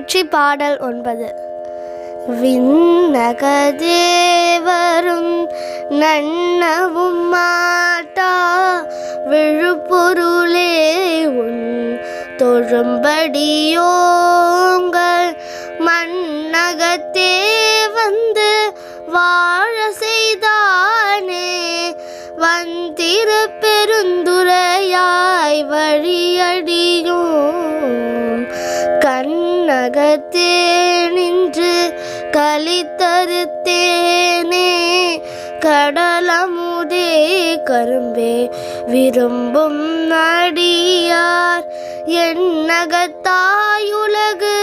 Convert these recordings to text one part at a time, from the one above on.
போற்றி பாடல் ஒன்பது. விண்ணகதேவரும் நன்னவும் மாட்டா விழுப்பொருளே உன் தொழும்படியோங்கள். மண்ணகத்தே வந்து வாழ செய்தானே வந்திரு பெருந்துரையாய் வழியடியும் உலகத்தே நின்று கலித்தருத்தேனே கடலமுதே கரும்பே விரும்பும் நடியார் என் நகத்தாயுலகு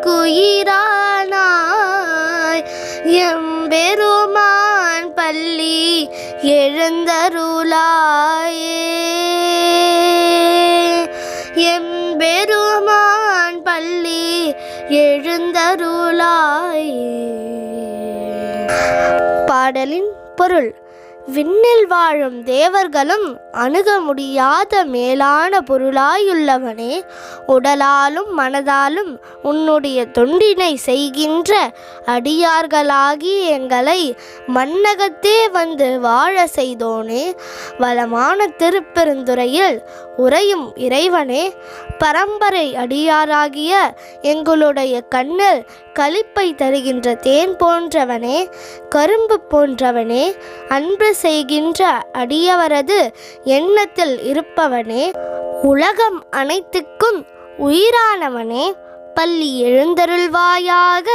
குயிரானாய். எம்பெருமான் பள்ளி எழுந்தருளாயே. எழுந்தருளாயே. பாடலின் பொருள். விண்ணில் வாழும் தேவர்களும் அணுக முடியாத மேலான பொருளாயுள்ளவனே உடலாலும் மனதாலும் உன்னுடைய தொண்டினை செய்கின்ற அடியார்களாகி எங்களை மன்னகத்தே வந்து வாழ செய்தோனே வளமான திருப்பெருந்துறையில் உறையும் இறைவனே பரம்பரை அடியாராகிய எங்களுடைய கண்ணில் களிப்பை தருகின்ற தேன் போன்றவனே கரும்பு போன்றவனே அன்பு செய்கின்ற அடியவரது எண்ணத்தில் இருப்பவனே உலகம் அனைத்துக்கும் உயிரானவனே பள்ளி எழுந்தருள்வாயாக.